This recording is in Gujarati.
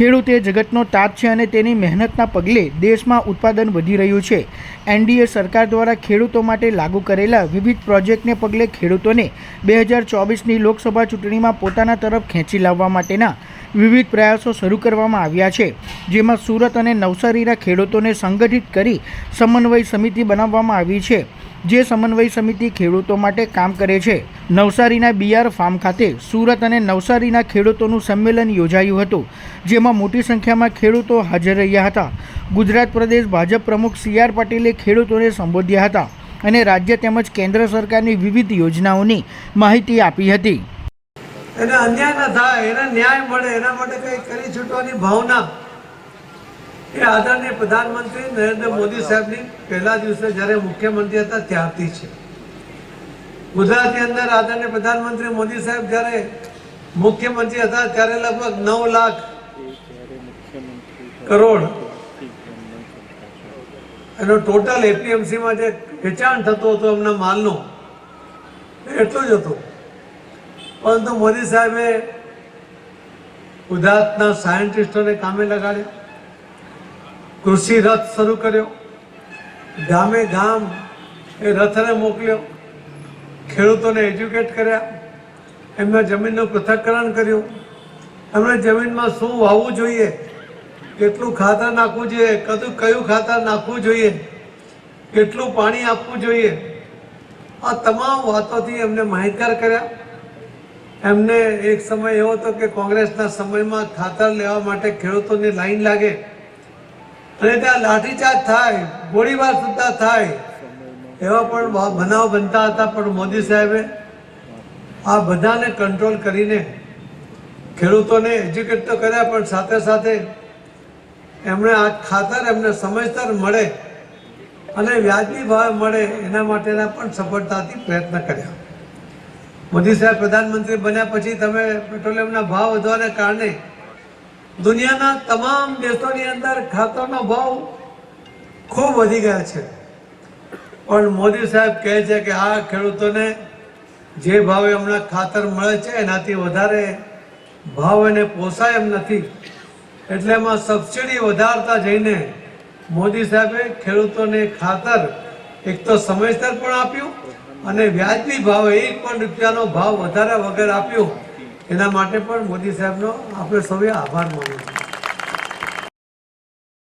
ખેડૂત એ જગતનો તાત છે અને તેની મહેનતના પગલે દેશમાં ઉત્પાદન વધી રહ્યું છે. એનડીએ સરકાર દ્વારા ખેડૂતો માટે લાગુ કરેલા વિવિધ પ્રોજેક્ટને પગલે ખેડૂતોને બે હજાર ચોવીસની લોકસભા ચૂંટણીમાં પોતાના તરફ ખેંચી લાવવા માટેના વિવિધ પ્રયાસો શરૂ કરવામાં આવ્યા છે, જેમાં સુરત અને નવસારીના ખેડૂતોને સંગઠિત કરી સમન્વય સમિતિ બનાવવામાં આવી છે, જે સમન્વય સમિતિ ખેડૂતો માટે કામ કરે છે. નવસારીના બીઆર ફાર્મ ખાતે સુરત અને નવસારીના ખેડૂતોનું સંમેલન યોજાયું હતું, જેમાં મોટી સંખ્યામાં ખેડૂતો હાજર રહ્યા હતા. ગુજરાત પ્રદેશ ભાજપ પ્રમુખ સી આર પાટીલે ખેડૂતોને સંબોધ્યા હતા અને રાજ્ય તેમજ કેન્દ્ર સરકારની વિવિધ યોજનાઓની માહિતી આપી હતી. એને અન્યાય ન થાય, એને ન્યાય મળે, એના માટે કંઈ કરી છૂટવાની ભાવના. એ આદરણીય પ્રધાનમંત્રી નરેન્દ્ર મોદી સાહેબની પહેલા દિવસે જ્યારે મુખ્યમંત્રી હતા ત્યારથી છે. ગુજરાતની અંદર આદરણીય પ્રધાનમંત્રી મોદી સાહેબ જ્યારે મુખ્યમંત્રી હતા ત્યારે લગભગ નવ લાખ કરોડ એનો ટોટલ એપીએમસીમાં જે વેચાણ થતો હતો એમના માલનો, એટલો એટલું જ હતું. પરંતુ મોદી સાહેબે ગુજરાતના સાયન્ટિસ્ટોને કામે લગાડ્યા. કૃષિ રથ શરૂ કર્યો. ગામે ગામ એ રથને મોકલ્યો. ખેડૂતોને એજ્યુકેટ કર્યા. એમના જમીનનું પૃથ્થકરણ કર્યું. એમણે જમીનમાં શું વાવવું જોઈએ? કેટલું ખાતર નાખવું જોઈએ? કદું કયું ખાતર નાખવું જોઈએ? કેટલું પાણી આપવું જોઈએ? આ તમામ વાતોથી એમને માહિતગાર કર્યા. એમને એક સમય એવો હતો કે કોંગ્રેસના સમયમાં ખાતર લેવા માટે ખેડૂતોની લાઈન લાગે. અને ત્યાં લાઠીચાર્જ થાય, ગોળીબાર સુદ્ધા થાય. એવા પણ બનાવ બનતા હતા પણ મોદી સાહેબે આ બધાને કંટ્રોલ કરીને ખેડૂતોને એજ્યુકેટ તો કર્યા પણ સાથે સાથે એમણે આ ખાતર એમને સમયસર મળે અને વ્યાજબી ભાવે મળે એના માટેના પણ સફળતાથી પ્રયત્ન કર્યા. મોદી સાહેબ પ્રધાનમંત્રી બન્યા પછી તમે પેટ્રોલિયમના ભાવ વધવાને કારણે દુનિયાના તમામ દેશોની અંદર ખાતરનો ભાવ ખૂબ વધી ગયા છે. પણ મોદી સાહેબ કહે છે કે આ ખેડૂતોને જે ભાવે હમણાં ખાતર મળે છે, એનાથી વધારે ભાવ એને પોસાય એમ નથી. એટલે એમાં સબસિડી વધારતા જઈને મોદી સાહેબે ખેડૂતોને ખાતર એક તો સમયસર પણ આપ્યું અને વ્યાજબી ભાવે એક પણ રૂપિયાનો ભાવ વધારે વગર આપ્યો. એના માટે પણ મોદી સાહેબનો આપણે સૌએ આભાર માન્યો.